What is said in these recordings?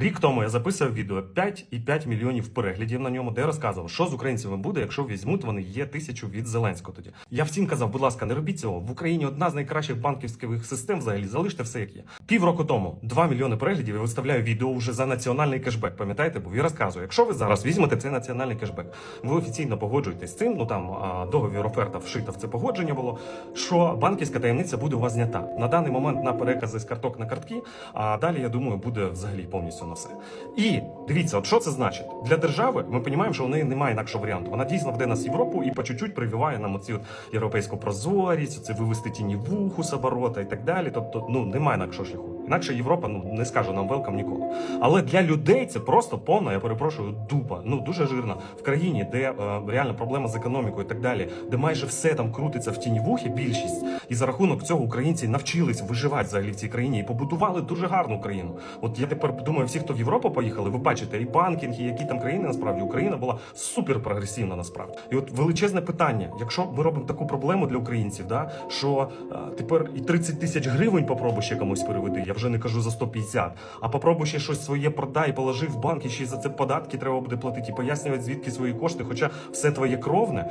Рік тому я записував відео 5,5 мільйонів переглядів на ньому, де я розказував, що з українцями буде, якщо візьмуть вони є тисячу від Зеленського. Тоді я всім казав, будь ласка, не робіть цього. В Україні одна з найкращих банківських систем. Взагалі залиште все як є. Півроку тому 2 мільйони переглядів. Я виставляю відео вже за національний кешбек. Пам'ятаєте, бо я розказую, якщо ви зараз візьмете цей національний кешбек, ви офіційно погоджуєтесь з цим. Ну там договір оферта вшита в це погодження було. Що банківська таємниця буде у вас знята на даний момент на перекази з карток на картки. А далі я думаю, буде взагалі повністю на все. І дивіться, от що це значить для держави. Ми розуміємо, що у неї немає інакшого варіанту. Вона дійсно веде нас в Європу і по чуть-чуть прививає нам оці європейську прозорість, це вивести тіні вуху з оборота і так далі. Тобто, ну немає інакшого шляху. Інакше Європа ну не скаже нам велкам ніколи. Але для людей це просто повна, я перепрошую, дупа. Ну дуже жирна в країні, де е, реально проблема з економікою і так далі, де майже все там крутиться в тіні вухи, більшість, і за рахунок цього українці навчились виживати взагалі в цій країні і побудували дуже гарну країну. От я тепер думаю, всі, хто в Європу поїхали, ви бачите і банкінг, і які там країни насправді Україна була супер прогресивна насправді. І от величезне питання: якщо ми робимо таку проблему для українців, да що е, тепер і 30 тисяч гривень попробуй ще комусь переведи. Я вже не кажу за 150, а попробуй ще щось своє продай, положи в банк, і ще й за це податки треба буде платити і пояснювати, звідки свої кошти, хоча все твоє кровне.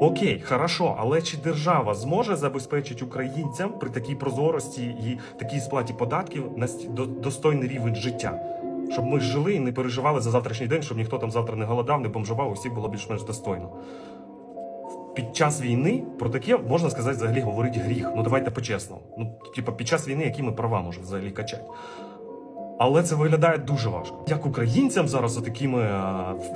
Окей, хорошо, але чи держава зможе забезпечити українцям при такій прозорості і такій сплаті податків до- достойний рівень життя? Щоб ми жили і не переживали за завтрашній день, щоб ніхто там завтра не голодав, не бомжував, усіх було більш-менш достойно. Під час війни про таке можна сказати, взагалі говорить гріх. Ну давайте по-чесному. Ну, типа, під час війни, які ми права можемо взагалі качати. Але це виглядає дуже важко. Як українцям зараз такими.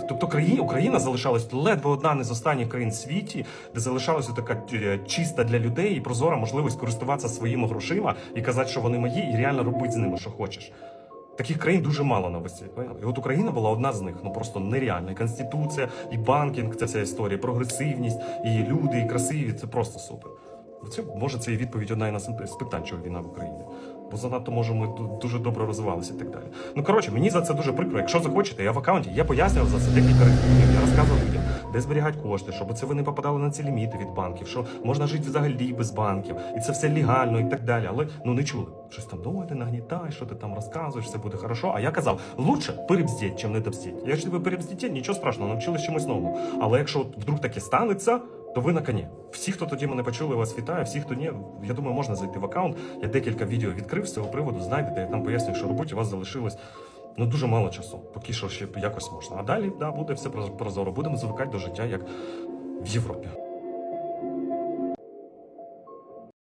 Тобто країна, Україна залишалась ледве одна не з останніх країн в світі, де залишалася така е, чиста для людей і прозора можливість користуватися своїми грошима і казати, що вони мої, і реально робити з ними, що хочеш. Таких країн дуже мало на весі. І от Україна була одна з них, ну просто нереальна. І конституція, і банкінг, ця вся історія, прогресивність, і люди, і красиві це просто супер. Це може це і відповідь одна із питань, чого війна в Україні. Бо занадто може ми тут дуже добре розвивалися і так далі. Ну коротше, мені за це дуже прикро. Якщо захочете, я в аккаунті я пояснював за це декілька разів. Я розказував людям, де зберігати кошти, щоб це ви не попадали на ці ліміти від банків, що можна жити взагалі без банків, і це все легально і так далі. Але ну не чули. Щось там думаєте, нагнітай, що ти там розказуєш, все буде хорошо. А я казав, лучше перебздіть, чим не добздіть. Якщо ви перебздіте, нічого страшного, навчились чомусь новому. Але якщо от вдруг таке станеться. То ви на коні. Всі, хто тоді мене почули, вас вітаю. Всі, хто ні, я думаю, можна зайти в аккаунт. Я декілька відео відкрив з цього приводу. Знайдете, я там пояснюю, що роботі у вас залишилось ну дуже мало часу. Поки що ще якось можна. А далі да, буде все прозоро. Будемо звикати до життя як в Європі.